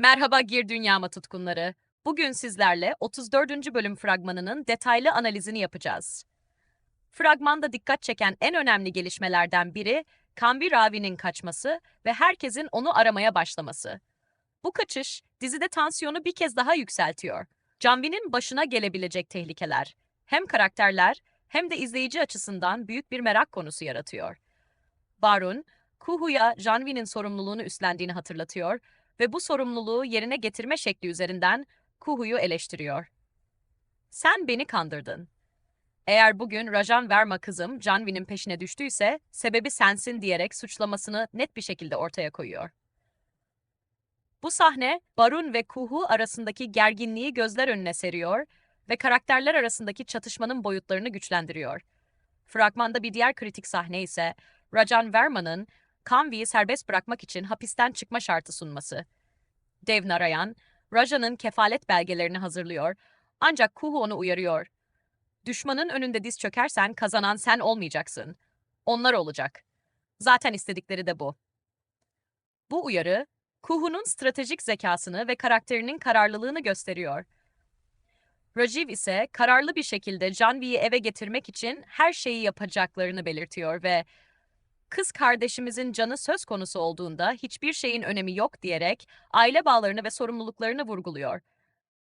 Merhaba Gir Dünyama tutkunları. Bugün sizlerle 34. bölüm fragmanının detaylı analizini yapacağız. Fragmanda dikkat çeken en önemli gelişmelerden biri Kambi Ravi'nin kaçması ve herkesin onu aramaya başlaması. Bu kaçış dizide tansiyonu bir kez daha yükseltiyor. Canvi'nin başına gelebilecek tehlikeler hem karakterler hem de izleyici açısından büyük bir merak konusu yaratıyor. Barun, Kuhu'ya Janvi'nin sorumluluğunu üstlendiğini hatırlatıyor ve bu sorumluluğu yerine getirme şekli üzerinden Kuhu'yu eleştiriyor. Sen beni kandırdın. Eğer bugün Rajan Verma kızım Janvi'nin peşine düştüyse sebebi sensin diyerek suçlamasını net bir şekilde ortaya koyuyor. Bu sahne Barun ve Kuhu arasındaki gerginliği gözler önüne seriyor ve karakterler arasındaki çatışmanın boyutlarını güçlendiriyor. Fragmanda bir diğer kritik sahne ise Rajan Verma'nın Kanvi'yi serbest bırakmak için hapisten çıkma şartı sunması. Dev Narayan, Raja'nın kefalet belgelerini hazırlıyor ancak Kuhu onu uyarıyor. Düşmanın önünde diz çökersen kazanan sen olmayacaksın. Onlar olacak. Zaten istedikleri de bu. Bu uyarı, Kuhu'nun stratejik zekasını ve karakterinin kararlılığını gösteriyor. Rajiv ise kararlı bir şekilde Janvi'yi eve getirmek için her şeyi yapacaklarını belirtiyor ve kız kardeşimizin canı söz konusu olduğunda hiçbir şeyin önemi yok diyerek aile bağlarını ve sorumluluklarını vurguluyor.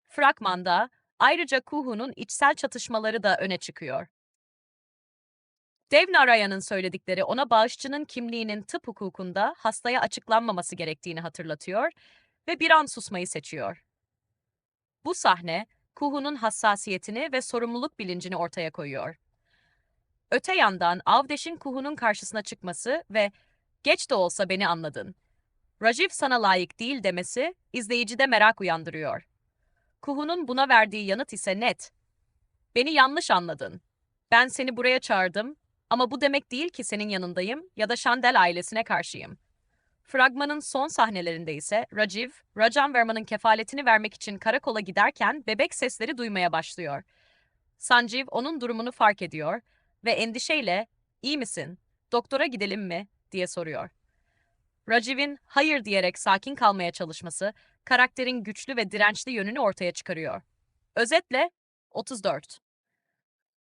Fragmanda ayrıca Kuhu'nun içsel çatışmaları da öne çıkıyor. Dev Naraya'nın söyledikleri ona bağışçının kimliğinin tıp hukukunda hastaya açıklanmaması gerektiğini hatırlatıyor ve bir an susmayı seçiyor. Bu sahne, Kuhu'nun hassasiyetini ve sorumluluk bilincini ortaya koyuyor. Öte yandan Avdeş'in Kuhu'nun karşısına çıkması ve geç de olsa beni anladın. Rajiv sana layık değil demesi izleyicide merak uyandırıyor. Kuhu'nun buna verdiği yanıt ise net. Beni yanlış anladın. Ben seni buraya çağırdım ama bu demek değil ki senin yanındayım ya da Şandel ailesine karşıyım. Fragmanın son sahnelerinde ise Rajiv, Rajan Verma'nın kefaletini vermek için karakola giderken bebek sesleri duymaya başlıyor. Sanjeev onun durumunu fark ediyor ve endişeyle "İyi misin? Doktora gidelim mi?" diye soruyor. Rajiv'in hayır diyerek sakin kalmaya çalışması karakterin güçlü ve dirençli yönünü ortaya çıkarıyor. Özetle 34.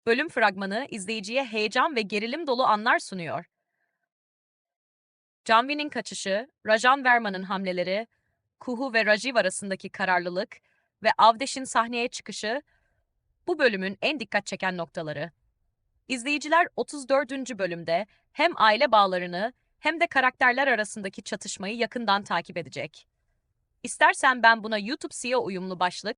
Bölüm fragmanı izleyiciye heyecan ve gerilim dolu anlar sunuyor. Janvi'nin kaçışı, Rajan Verma'nın hamleleri, Kuhu ve Rajiv arasındaki kararlılık ve Avdeş'in sahneye çıkışı bu bölümün en dikkat çeken noktaları. İzleyiciler 34. bölümde hem aile bağlarını hem de karakterler arasındaki çatışmayı yakından takip edecek. İstersen ben buna YouTube SEO uyumlu başlık